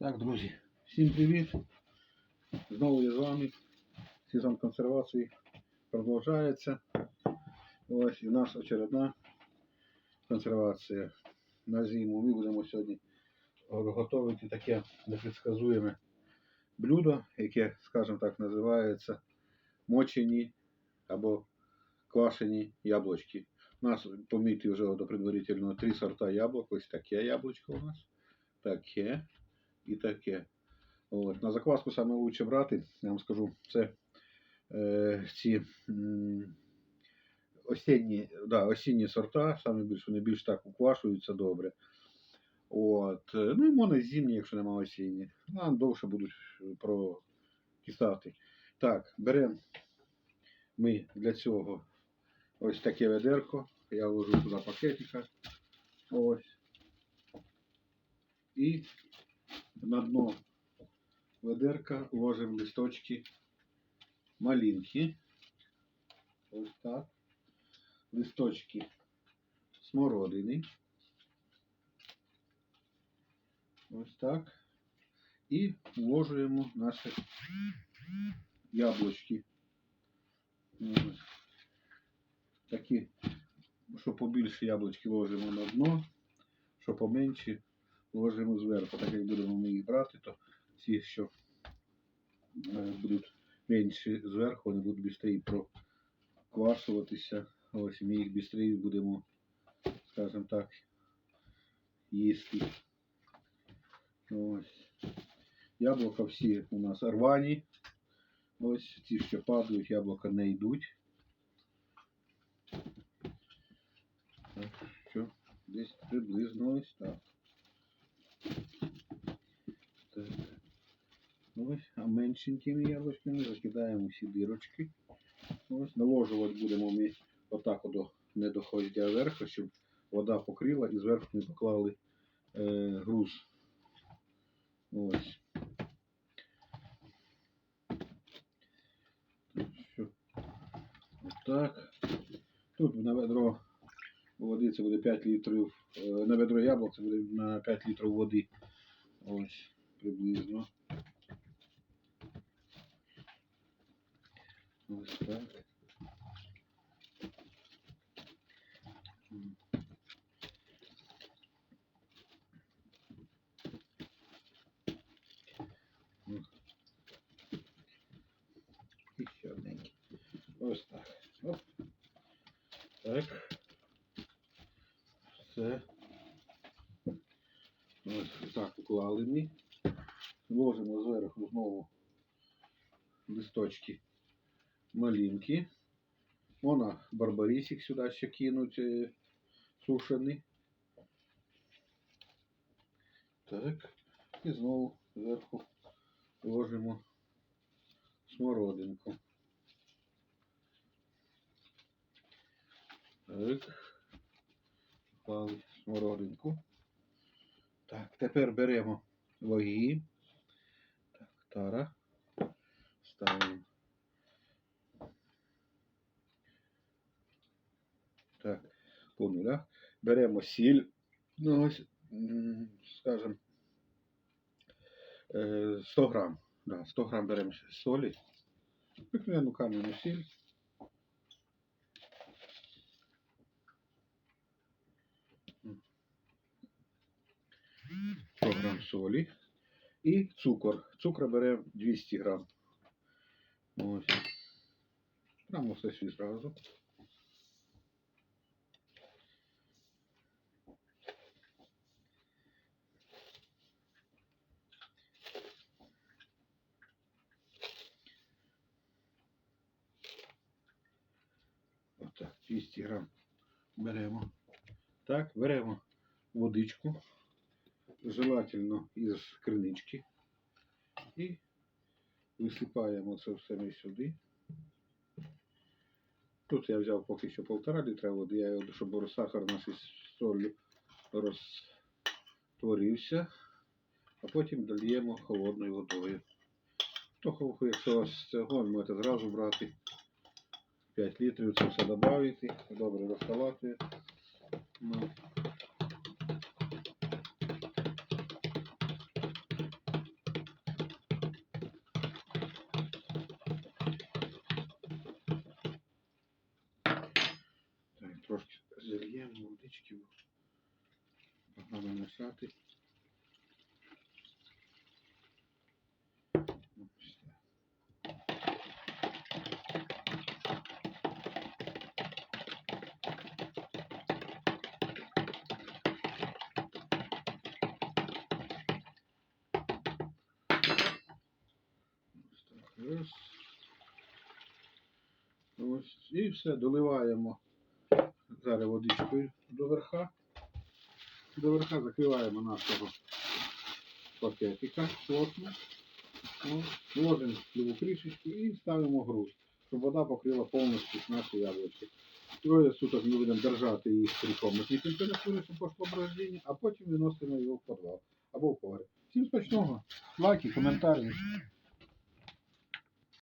Так, друзі, всім привіт! Знову я з вами. Сезон консервації продовжується. Ось і в нас очередна консервація на зиму. Ми будемо сьогодні готувати таке непредсказуєме блюдо, яке, скажімо так, називається мочені або квашені яблучки. У нас поміти вже до предварительного три сорта яблук. Ось таке яблучко у нас. Таке і таке. От. На закваску саме лучше брати, я вам скажу, це е, ці осінні, да, осінні сорта, саме більш вони більш так уквашуються добре. От. е, Ну і можна зимні, якщо немає осінні. Нам довше будуть прокисати. Так, беремо ми для цього ось таке ведерко. Я вложу туди пакетика. Ось. І на дно ведерка ложимо листочки малинки. Ось так. Листочки смородини. Ось так. І вложуємо наші яблучки. Ось. Такі, що побільше яблучки ложимо на дно, що поменше ложимо зверху. Так як будемо ми їх брати, то ці, що е, будуть менші зверху, вони будуть швидше проквашуватися. Ось ми їх швидше будемо, скажімо так, їсти. Ось. Яблука всі у нас рвані. Ось ці, що падають, яблука не йдуть. Так, що десь приблизно ось. Так. Ось, а меншенькими яблучками закидаємо всі дірочки. Ось, наложувати будемо ми отак от не доходя вверху, щоб вода покрила і зверху ми поклали е, груз. Ось. Отак. Тут на ведро води це буде 5 літрів. е, На ведро яблук це буде на 5 літрів води. Ось приблизно. Ось так. І ще. Ось так. Так. Все. Ось так уклали ми. Ложимо зверху знову листочки малинки. Можна барбарисик сюди ще кинуть е, сушений. Так. І знову зверху ложимо смородинку. Так. Клали смородинку. Так, тепер беремо ваги. Так, тара. Ставимо. Так, по нулях. Беремо сіль. Ну, ось, скажем, е, 100 грам. Да, 100 грам беремо солі. Викладаємо кам'яну сіль. 100 грам солі. І цукор. Цукор беремо 200 грам. Ось. Прямо все всі зразу. Отак, 200 грам беремо. Так, беремо водичку, желательно із кринички. І висипаємо це все сюди. Тут я взяв поки що полтора літра води, я його, щоб сахар наш із солью розтворився, а потім дольємо холодною водою. То, якщо у вас цього, ви можете зразу брати 5 літрів, це все додати, добре розколати. Ну. Так, Трошки зальємо водички, погано насяти. Раз. Ось. І все, доливаємо зараз водичкою до верха. До верха закриваємо нашого пакетика плотно. Ну, Ложимо в кришечку і ставимо груз, щоб вода покрила повністю наші яблучки. Троє суток ми будемо держати їх при комнатній температурі, щоб пошло брождення, а потім виносимо його в підвал або в погреб. Всім смачного, лайки, коментарі.